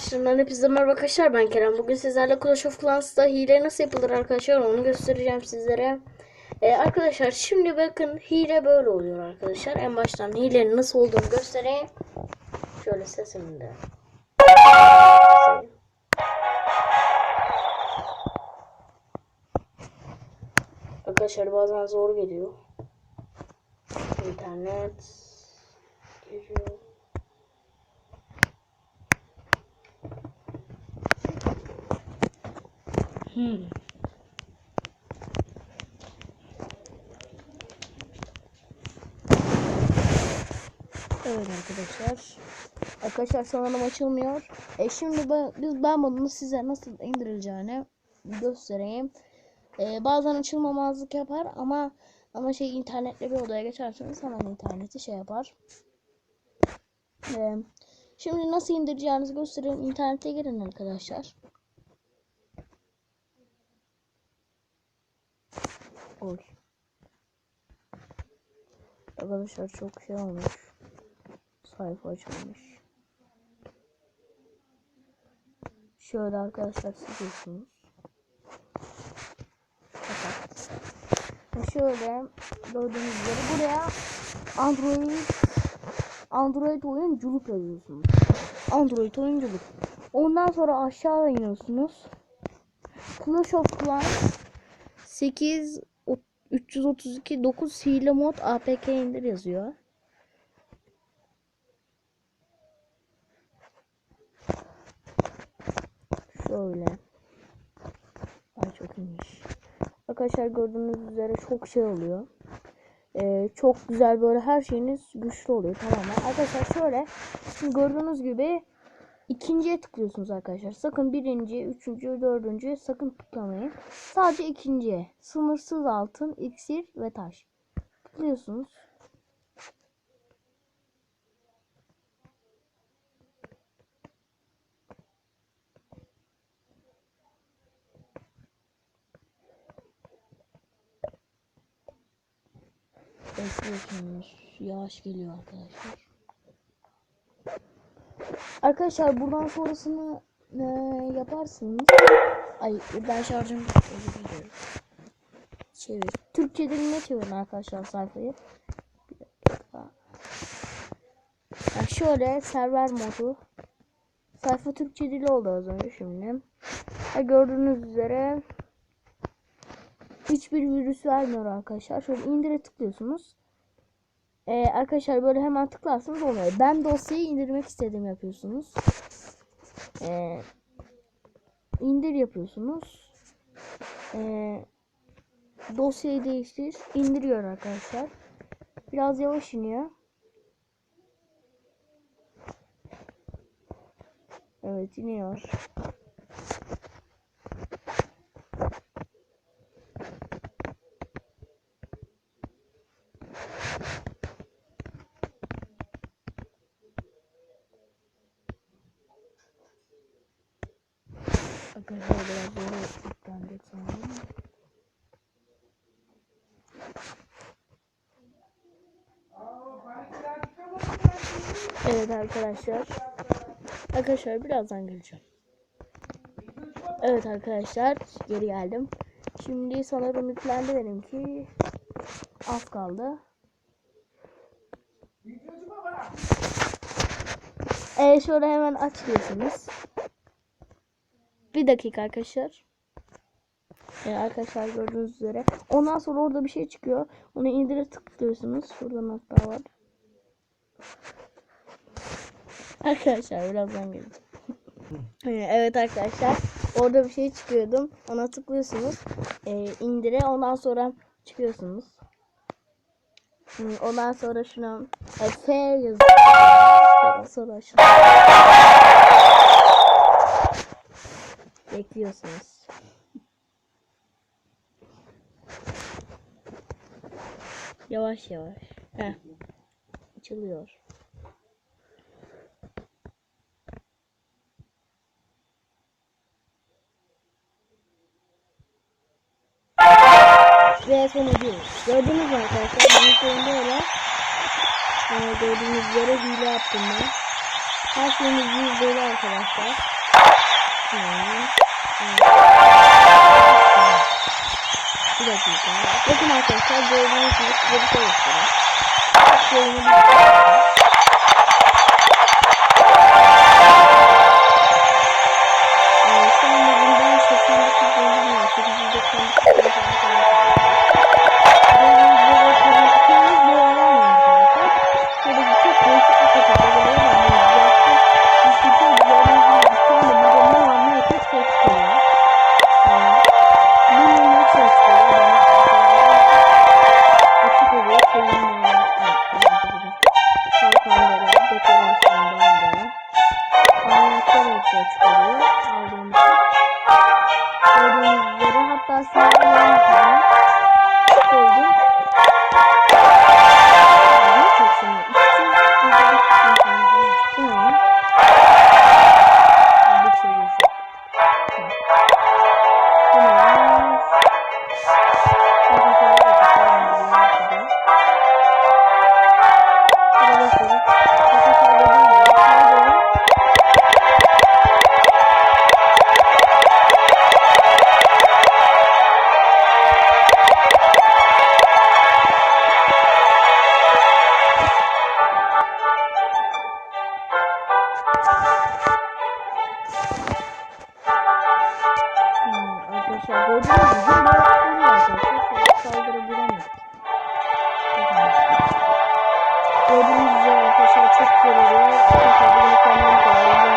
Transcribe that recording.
başlarından hepinize merhaba arkadaşlar ben Kerem. Bugün sizlerle Clash of Clans'ta hile nasıl yapılır arkadaşlar onu göstereceğim sizlere. Ee, arkadaşlar şimdi bakın hile böyle oluyor arkadaşlar. En baştan hilenin nasıl olduğunu göstereyim. Şöyle sesimi de. Arkadaşlar bazen zor geliyor. İnternet geliyor. Evet arkadaşlar. Arkadaşlar sanırım açılmıyor. E şimdi ben, biz ben bunu size nasıl indirileceğini göstereyim. E, bazen açılmamazlık yapar ama ama şey internetle bir odaya geçerseniz hemen interneti şey yapar. E, şimdi nasıl indireceğinizi göstereyim. İnternete girin arkadaşlar. Oy. Arkadaşlar çok şey olmuş. Sayfa açılmış. Şöyle arkadaşlar siliyorsunuz. Ve şöyle gördüğünüz gibi buraya Android Android oyunculuk yazıyorsunuz. Android oyunculuk. Ondan sonra aşağı iniyorsunuz. Clash of Clans 8 o- 332 9 hile mod APK indir yazıyor. Şöyle. Ay çok iyiymiş. Arkadaşlar gördüğünüz üzere çok şey oluyor. Ee, çok güzel böyle her şeyiniz güçlü oluyor tamamen. Arkadaşlar şöyle gördüğünüz gibi ikinciye tıklıyorsunuz arkadaşlar. Sakın birinci, üçüncü, dördüncü sakın tıklamayın. Sadece ikinciye. Sınırsız altın, iksir ve taş. Tıklıyorsunuz. Bekliyorsunuz. Yavaş geliyor arkadaşlar. Arkadaşlar buradan sonrasını e, yaparsınız. Ay ben şarjım. Çevir. Türkçe diline çevirin arkadaşlar sayfayı. Bir dakika. Ya şöyle server modu. Sayfa Türkçe dili oldu az önce şimdi. Ya gördüğünüz üzere hiçbir virüs vermiyor arkadaşlar. Şöyle indire tıklıyorsunuz. Ee, arkadaşlar böyle hemen tıklarsanız olmuyor. Ben dosyayı indirmek istedim yapıyorsunuz. Ee, indir yapıyorsunuz. Ee, dosyayı değiştir. indiriyor arkadaşlar. Biraz yavaş iniyor. Evet iniyor. Arkadaşlar biraz zor yüklendik sanırım. Evet arkadaşlar. Arkadaşlar birazdan geleceğim. Evet arkadaşlar geri geldim. Şimdi sanırım yüklendi benimki. Az kaldı. Evet şöyle hemen açıyorsunuz. Bir dakika arkadaşlar. Ee, arkadaşlar gördüğünüz üzere. Ondan sonra orada bir şey çıkıyor. Onu indire tıklıyorsunuz. Şurada nokta var. Arkadaşlar birazdan. Ee, evet arkadaşlar. Orada bir şey çıkıyordum. Ona tıklıyorsunuz. Ee, indire. Ondan sonra çıkıyorsunuz. Ondan sonra şuna F yazıyor. Sonra şuna bekliyorsunuz. Yavaş yavaş. Heh. Açılıyor. Ve sonucuyuz. Gördünüz mü arkadaşlar? Benim şeyimde öyle. Ee, gördüğünüz üzere hile yaptım ben. Her şeyimiz yüzdeli arkadaşlar. Bir dakika. Bakın arkadaşlar gördüğünüz gibi size bir şey göstereyim. Şöyle bir Arkadaşlar gördüğünüz gibi bizim balıkları arkadaşlar. Çok saldırabilemedik. Gördüğünüz üzere arkadaşlar çok güzel oluyor. Arkadaşlar bunu